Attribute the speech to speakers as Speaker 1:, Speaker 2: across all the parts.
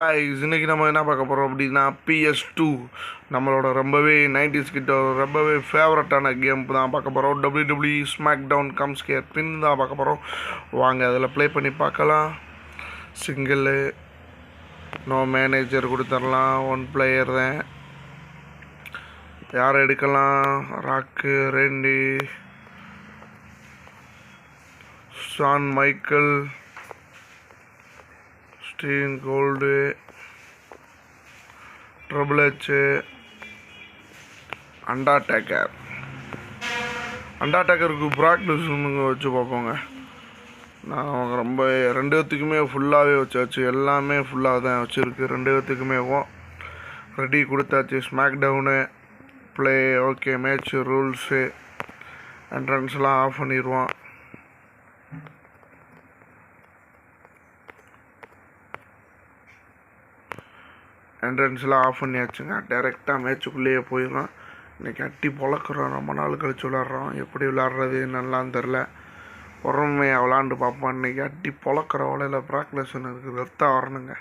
Speaker 1: Hi இன்னைக்கு நம்ம என்ன பார்க்க போகிறோம் அப்படின்னா பிஎஸ் டூ நம்மளோட ரொம்பவே நைன்டிஸ் கிட்ட ரொம்பவே ஃபேவரட்டான கேம் தான் பார்க்க போகிறோம் W W Smack down comes care பின் தான் பார்க்க போகிறோம் வாங்க அதில் ப்ளே பண்ணி பார்க்கலாம். சிங்கிளு நோ மேனேஜர் கொடுத்துடலாம் ஒன் பிளேயர் தான் யார் எடுக்கலாம்? Rock Randy Shawn Michael Stone Cold triple H Undertaker அண்டாடேக்கருக்கு practice வச்சு பார்ப்போங்க. நான் அவங்க ரொம்ப ரெண்டு பேத்துக்குமே ஃபுல்லாகவே வச்சாச்சு. எல்லாமே ஃபுல்லாக தான் வச்சுருக்கு. ரெண்டு பேத்துக்குமே ரெடி கொடுத்தாச்சு. SmackDown play okay match rules என்ட்ரன்ஸ்லாம் off பண்ணிடுவான். என்ட்ரன்ஸ்லாம் ஆஃப் பண்ணியாச்சுங்க. டைரெக்டாக மேட்சுக்குள்ளேயே போயிடும் இன்றைக்கி அட்டி பொழக்கிறோம். ரொம்ப நாள் கழிச்சு விளாட்றோம் எப்படி விளாட்றது என்னெல்லாம் தெரில பொறுமையாக விளாண்டு பார்ப்போம். இன்றைக்கி அட்டி பொழக்கிற வலையில் ப்ராக்லேஷன் இருக்குது. ரத்தம் வரணுங்க.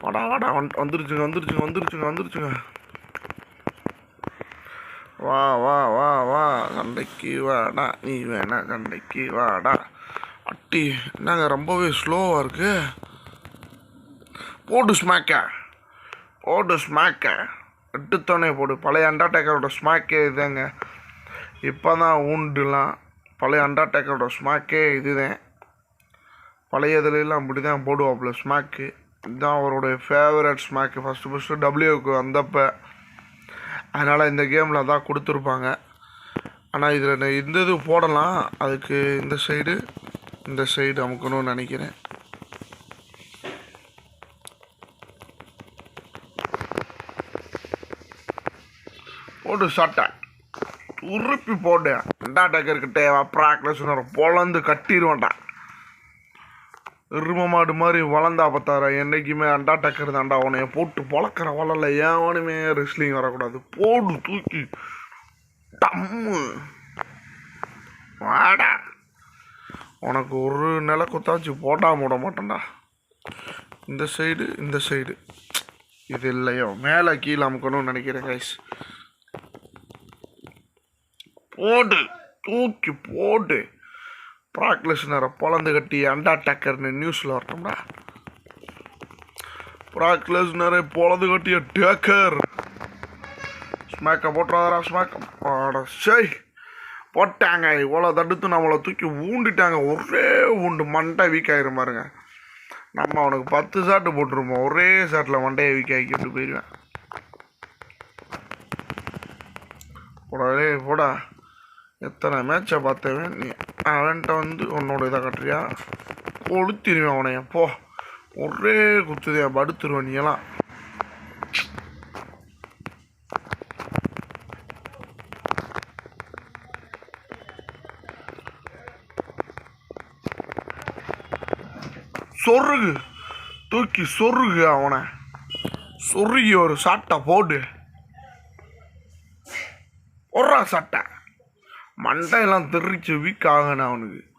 Speaker 1: வாடா வாடா. வந்து வந்துருச்சுங்க வந்துருச்சுங்க வந்துருச்சுங்க வந்துருச்சுங்க. வா வா வா வா. சண்டைக்கு வாடா. நீ வேணா சண்டைக்கு வாடா. அட்டி என்னங்க? ரொம்பவே ஸ்லோவாக இருக்குது போடு ஸ்மாக்க போடு ஸ்மாக்க எடுத்தோடனே போடு. பழைய அண்டாடேக்கரோட ஸ்மாக்கே இதுதாங்க இப்போ தான் ஊண்டுலாம் பழைய அண்டாடேக்கரோட ஸ்மாக்கே இதுதான். பழையதுலாம் அப்படி தான் போடுவாப்புல ஸ்மாக்கு இதுதான் அவருடைய ஃபேவரட் ஸ்மாக்கு ஃபஸ்ட்டு ஃபஸ்ட்டு டபிள்யூக்கு வந்தப்போ. அதனால் இந்த கேமில் தான் கொடுத்துருப்பாங்க. ஆனால் இதில் இந்த இது போடலாம். அதுக்கு இந்த சைடு இந்த சைடு அமுக்கணும்னு நினைக்கிறேன். போட்டு சட்டை உருப்பி போடு அண்டாடக்கர்கிட்ட ப்ராக்டிஸ் பொழந்து கட்டிடுவேன்டா எரும மாடு மாதிரி வளர்ந்தா பார்த்தாரா? என்றைக்குமே அண்டாடக்கர் தாண்டா உனைய போட்டு பொழக்கிற வளரல ஏவனுமே ரெஸ்லிங் வரக்கூடாது. போடு தூக்கி. டம்மு. வாடா. உனக்கு ஒரு நில குத்தாச்சு போட்டால் போட மாட்டேன்டா. இந்த சைடு இந்த சைடு இது இல்லையோ. மேலே கீழே அமுக்கணும்னு நினைக்கிறேன் கைஸ் போடு தூக்கி போடு. ப்ராக்லெஸ்னரை பொழந்து கட்டி அண்டா டக்கர்னு நியூஸில் வரட்டும்டா. ப்ராக்லெஸ்னரை பொழந்து கட்டிய டேக்கர் ஸ்மேக்கை போட்டுறாதரா ஸ்மேக்க பாட சை போட்டாங்க இவ்வளோ தடுத்து நம்மளை தூக்கி ஊண்டிட்டாங்க. ஒரே ஊண்டு மண்டை வீக் ஆகிரும் பாருங்க. நம்ம அவனுக்கு பத்து சாட்டு போட்டிருப்போம். ஒரே சாட்டில் மண்டையை வீக் ஆகிக்கிட்டு போயிடுவேன் போடா போடா. எத்தனை மேட்சை பார்த்தவன் நீ அவன்கிட்ட வந்து உன்னோட இதை கட்டுறியா? கொளுத்திடுவேன் அவனை. போ. ஒரே குத்துதையா படுத்துருவேன் நீ எல்லாம் சொருகு. தூக்கி சொருகு அவனை. சொருகி ஒரு சாட்டை போடு. ஒரு சட்டை. மண்டையெல்லாம் தெரிச்சு வீக் ஆகணும் அவனுக்கு.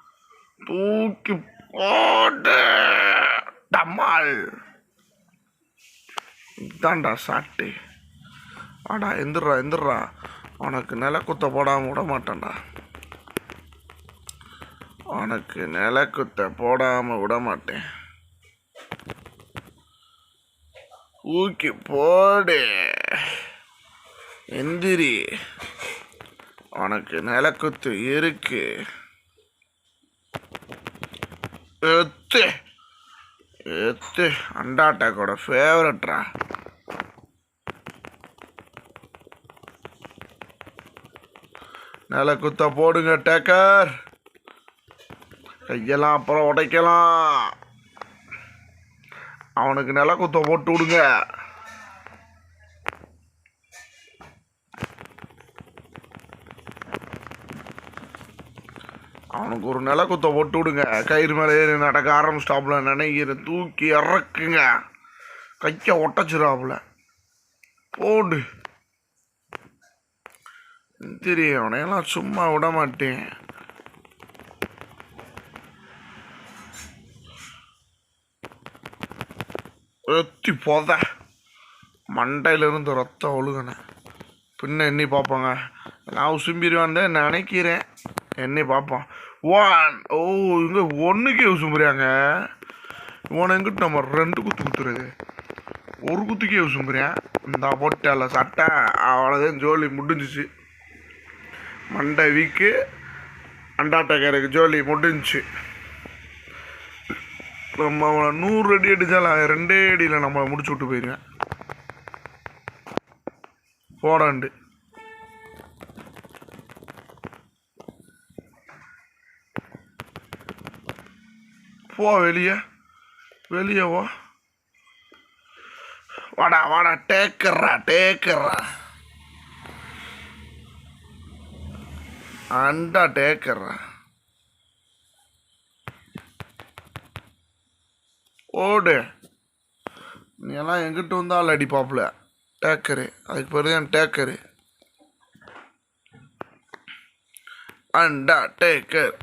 Speaker 1: தூக்கி போட்டு. டமால் இதான்டா சாட்டு. வாடா எந்திரா எந்திரா உனக்கு நிலக்குத்த போடாமல் விட மாட்டேன்டா. உனக்கு நிலக்குத்த போடாமல் விட மாட்டேன். ஊக்கி போடு. எந்திரி. உனக்கு நிலக்குத்து இருக்கு. எத்து எத்து அண்டாட்டாக்கோட ஃபேவரட்ரா நிலக்குத்த போடுங்க டேக்கர். கையெல்லாம் அப்புறம் உடைக்கலாம். அவனுக்கு நிலக்குத்த போட்டு விடுங்க. அவனுக்கு ஒரு நிலக்குத்த போட்டு விடுங்க. கயிறு மேலே ஏறி நடக்க ஆரம்பிச்சிட்டாப்புல. நினைக்கிற தூக்கி இறக்குங்க. கையை ஒட்டச்சிடாப்புல. போடு. தெரியும் அவனையெல்லாம் சும்மா விட மாட்டேன். எத்தி போத. மண்டையிலிருந்து ரத்தம் ஒழுகுனேன் பின்ன எண்ணி பார்ப்போங்க. நான் உசும்பிடுவான் தான் நினைக்கிறேன். எண்ணி பார்ப்போம் ஒன் ஓ இங்கே ஒன்றுக்கே உசும்புறாங்க இவனை எங்கிட்ட நம்ம ரெண்டு குத்து குத்துறது? ஒரு குத்துக்கே உசும்புறேன் இந்த போட்டால சட்டை. அவ்வளோதான் ஜோலி முடிஞ்சிச்சு. மண்டை வீக்கு. அண்டாட்டக்காரருக்கு ஜோலி முடிஞ்சிச்சு. நம்ம அவனை நூறு அடி அடித்தாலும் ரெண்டே அடியில் நம்மளை முடிச்சு விட்டு போயிருவேன். போடாண்டு. போ வெளியே. வெளியே வா. வாடா வாடா டேக்கர்றா டேக்கர்றா அண்டா டேக்கர்றா ஓடு. நீ எல்லாம் எங்கிட்ட வந்தால் அடிப்பாப்புல டேக்கரு. அதுக்கு பேர் தான் டேக்கரு. அண்டா டேக்கர்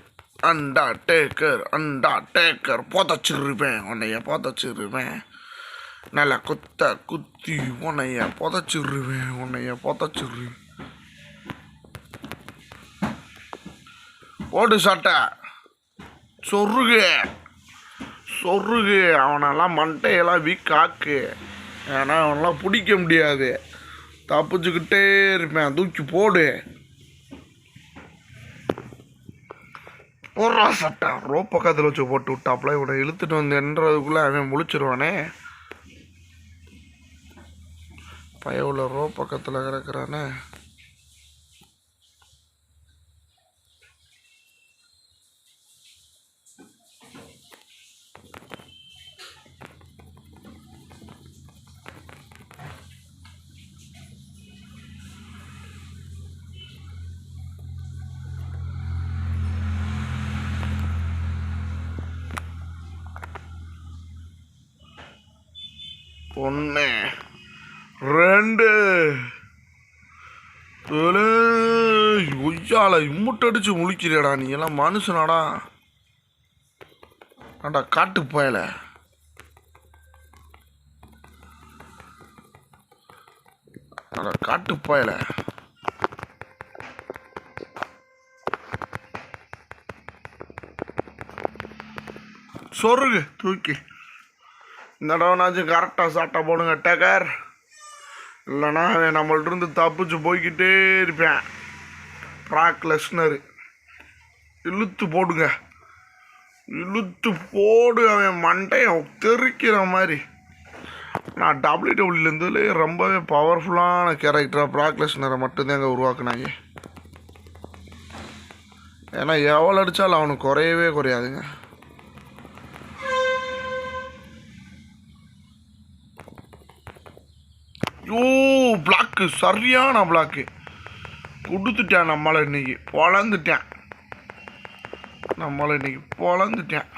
Speaker 1: அண்டா டேக்கர் அண்டா டேக்கர். புதைச்சிருப்பேன் உன்னைய புதைச்சிருவேன். நல்லா குத்த குத்தி உன்னைய புதைச்சிருவேன் உன்னைய புதைச்சிரு ஓடு சட்டை. சொருகு. சொருகு. அவனெல்லாம் மண்டையெல்லாம் வீக் ஆக்கு ஏன்னா அவனெல்லாம் பிடிக்க முடியாது. தப்பிச்சுக்கிட்டே இருப்பேன். தூக்கி போடு. ஒரு சட்டை. ரோ பக்கத்தில் வச்சு போட்டு விட்டாப்புல இவனை இழுத்துட்டு வந்து என்றதுக்குள்ளே அவன் முழிச்சிருவானே. பயவுல ரோ பக்கத்தில் கிடக்குறானே. ஒன்று ரெண்டு ஒய்யால இம்முட்டடிச்சு முழிக்கிறியடா நீ? எல்லாம் மனுஷனாடா. ஆண்டா காட்டு பயல? காட்டு பயல? சொருகு தூக்கி. இந்த தடவைனாச்சும் கரெக்டாக சாட்டை போடுங்க டேக்கர் இல்லைன்னா அவன் நம்மள்ட்ட இருந்து தப்பிச்சு போய்கிட்டே இருப்பேன். ப்ராக் லெஸ்னரு இழுத்து போடுங்க. இழுத்து போடு அவன் மண்டையை தெறிக்கிற மாதிரி. நான் டபிள்யூ டபிள்யூலேருந்துலே ரொம்பவே பவர்ஃபுல்லான கேரக்டராக ப்ராக் லெஸ்னரை அங்கே உருவாக்குனாங்க. ஏன்னா எவ்வளோ அடித்தாலும் அவனுக்கு குறையவே குறையாதுங்க. ஐயோ பிளாக்கு சரியான பிளாக்கு கொடுத்துட்டேன் நம்மளை இன்னைக்கு பொழந்துட்டேன். நம்மளை இன்னைக்கு பொழந்துட்டேன்.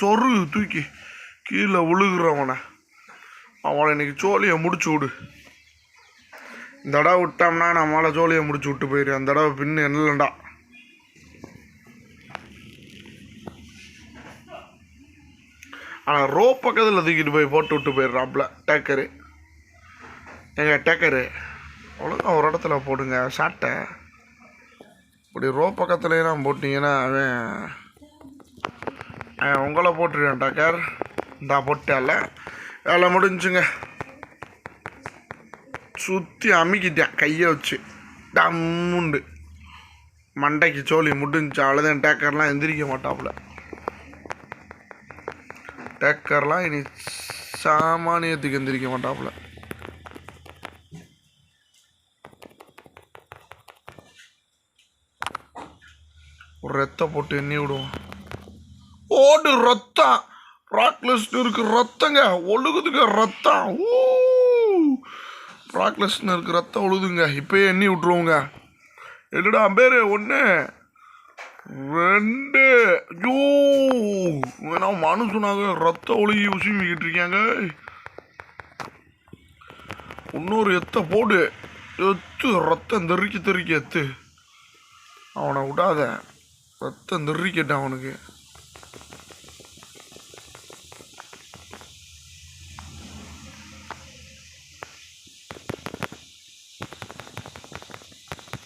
Speaker 1: சொரு தூக்கி கீழே விழுகிறவனை. அவனை இன்னைக்கு சோழியை முடிச்சு விடு. இந்த தடவை விட்டோம்னா நம்மளால சோழியை முடிச்சு விட்டு போயிரு அந்த தடவை பின்னு என்னலண்டா ஆனால் ரோ பக்கத்தில் தூக்கிட்டு போய் போட்டு விட்டு போயிடுறாப்புல. டேக்கரு. எங்கள் டேக்கரு. ஒழுங்கா ஒரு இடத்துல போடுங்க சாட்டை இப்படி ரோ பக்கத்துலலாம் போட்டிங்கன்னா அவன் அவன் உங்களை போட்டுருவேன் டேக்கர். இந்தா போட்டால. வேலை முடிஞ்சுங்க. சுற்றி அமுக்கிட்டேன் கையை வச்சு. டம்முண்டு. மண்டைக்கு சோழி முடிஞ்சு அழுதேன் டேக்கர்லாம் எந்திரிக்க மாட்டாப்புல. டேக்கர்லாம் இனி சாமானியத்துக்கு எந்திரிக்க மாட்டாப்புல. ஒரு ரத்த போட்டு எண்ணி விடுவோம். ஓடு ரத்தம். ராக்லெஸ்ட் இருக்கு ரத்தங்க ஒழுகுதுங்க ரத்தம். ஊ. ராக்லெஸ்ட் இருக்கு ரத்தம் ஒழுகுதுங்க. இப்பயே எண்ணி விட்டுருவோங்க. என்னடா பேரு ஒன்று ரெண்டு. ஐயோ ஏன்னா மனுஷனாக ரத்த ஒளியை உசுமிக்கிட்டு இருக்காங்க இன்னொரு எத்த போடு. எத்து ரத்தம் தெறிக்க தெறிக்க எத்து. அவனை விடாத. ரத்தம் தெறிக்கட்டான் அவனுக்கு.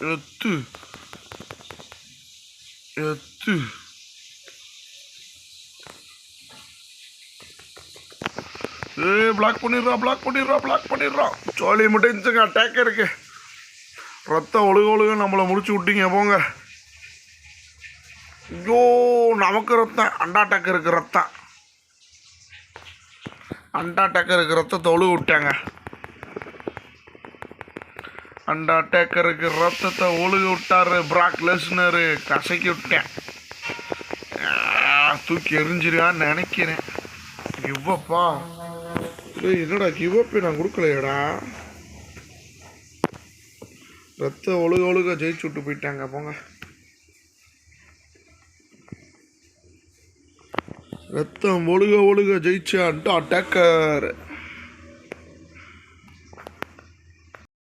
Speaker 1: எத்து. எத்து. ஏ பிளாக் பண்ணிடுறா பிளாக் பண்ணிடுறா பிளாக் பண்ணிடுறான் சோழி முடிஞ்சுங்க அட்டாக் இருக்கு. ரத்தம் ஒழுக ஒழுக நம்மளை முடிச்சு விட்டீங்க போங்க. ஐயோ நமக்கு ரத்தம். அண்டா அட்டாக் இருக்கு ரத்தம். அண்டா அட்டாக் இருக்கு ரத்தத்தை ஒழுக விட்டாங்க. அண்டா அட்டாக்கருக்கு ரத்தத்தை ஒழுக விட்டாரு பிராக் லெஸ்னரு கசக்கி விட்டேன். தூக்கி எரிஞ்சிருவான்னு நினைக்கிறேன். இவ்வப்பா. என்னடா கிவ்வப்பே நான் கொடுக்கலையடா. ரத்த ஒழுக ஒழுக ஜெயிச்சு விட்டு போயிட்டாங்க போங்க. ரத்தம் ஒழுக ஒழுக ஜெயிச்ச அட்டாக்கர்